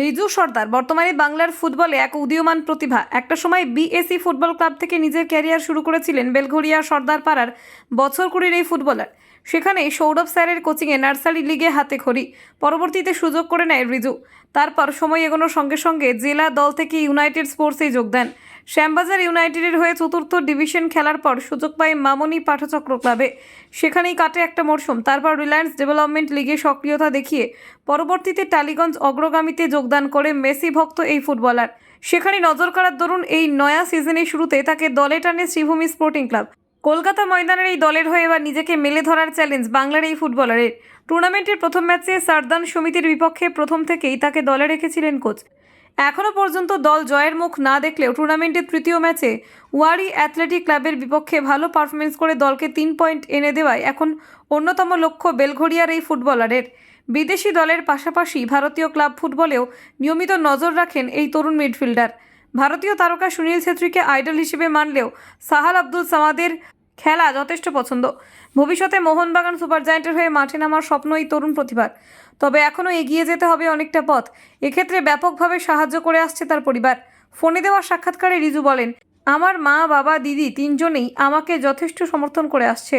রিজু সর্দার, বর্তমানে বাংলার ফুটবলে এক উদীয়মান প্রতিভা। একটা সময় বিএসি ফুটবল ক্লাব থেকে নিজের ক্যারিয়ার শুরু করেছিলেন বেলঘরিয়া সর্দার পাড়ার বছর কুড়ির এই ফুটবলার। সেখানে সৌরভ স্যারের কোচিংয়ে নার্সারি লিগে হাতে খড়ি। পরবর্তীতে সুযোগ করে নেয় রিজু। তারপর সময় এগোনোর সঙ্গে সঙ্গে জেলা দল থেকে ইউনাইটেড স্পোর্টসে যোগ দেন। শ্যামবাজার ইউনাইটেডের হয়ে চতুর্থ ডিভিশন খেলার পর সুযোগ পায় মামনি পাঠচক্র ক্লাবে। সেখানেই কাটে একটা মরশুম। তারপর রিলায়েন্স ডেভেলপমেন্ট লিগে সক্রিয়তা দেখিয়ে পরবর্তীতে টালিগঞ্জ অগ্রগামীতে যোগদান করে মেসি ভক্ত এই ফুটবলার। সেখানে নজর কাড়ার দরুন এই নয়া সিজনের শুরুতে তাকে দলে টানে শ্রীভূমি স্পোর্টিং ক্লাব। কলকাতা ময়দানের এই দলের হয়ে এবার নিজেকে মেলে ধরার চ্যালেঞ্জ বাংলার এই ফুটবলারের। টুর্নামেন্টের প্রথম ম্যাচে সারদান সমিতির বিপক্ষে প্রথম থেকেই তাকে দলে রেখেছিলেন কোচ। এখনও পর্যন্ত দল জয়ের মুখ না দেখলেও টুর্নামেন্টের তৃতীয় ম্যাচে ওয়ারি অ্যাথলেটিক ক্লাবের বিপক্ষে ভালো পারফরমেন্স করে দলকে তিন পয়েন্ট এনে দেওয়ায় এখন অন্যতম লক্ষ্য বেলঘরিয়ার এই ফুটবলারের। বিদেশি দলের পাশাপাশি ভারতীয় ক্লাব ফুটবলেও নিয়মিত নজর রাখেন এই তরুণ মিডফিল্ডার। ভারতীয় তারকা সুনীল ছেত্রীকে আইডল হিসেবে মানলেও সাহাল আব্দুল সামাদের খেলা যথেষ্ট পছন্দ। ভবিষ্যতে মোহনবাগান সুপার জায়েন্টের হয়ে মাঠে নামার স্বপ্ন এই তরুণ প্রতিভার। তবে এখনও এগিয়ে যেতে হবে অনেকটা পথ। এক্ষেত্রে ব্যাপকভাবে সাহায্য করে আসছে তার পরিবার। ফোনে দেওয়া সাক্ষাৎকারে রিজু বলেন, আমার মা, বাবা, দিদি তিনজনেই আমাকে যথেষ্ট সমর্থন করে আসছে।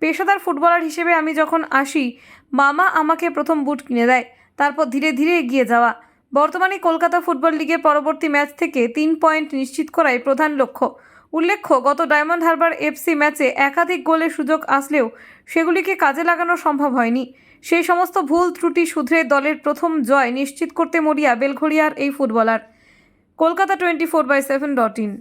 পেশাদার ফুটবলার হিসেবে আমি যখন আসি, মামা আমাকে প্রথম বুট কিনে দেয়, তারপর ধীরে ধীরে এগিয়ে যাওয়া। বর্তমানে কলকাতা ফুটবল লিগের পরবর্তী ম্যাচ থেকে তিন পয়েন্ট নিশ্চিত করাই প্রধান লক্ষ্য। উল্লেখ্য, গত ডায়মন্ড হারবার এফসি ম্যাচে একাধিক গোলের সুযোগ আসলেও সেগুলিকে কাজে লাগানো সম্ভব হয়নি। সেই সমস্ত ভুল ত্রুটি শুধরে দলের প্রথম জয় নিশ্চিত করতে মরিয়া বেলঘড়িয়ার এই footballer. Kolkata twenty four by seven dot in.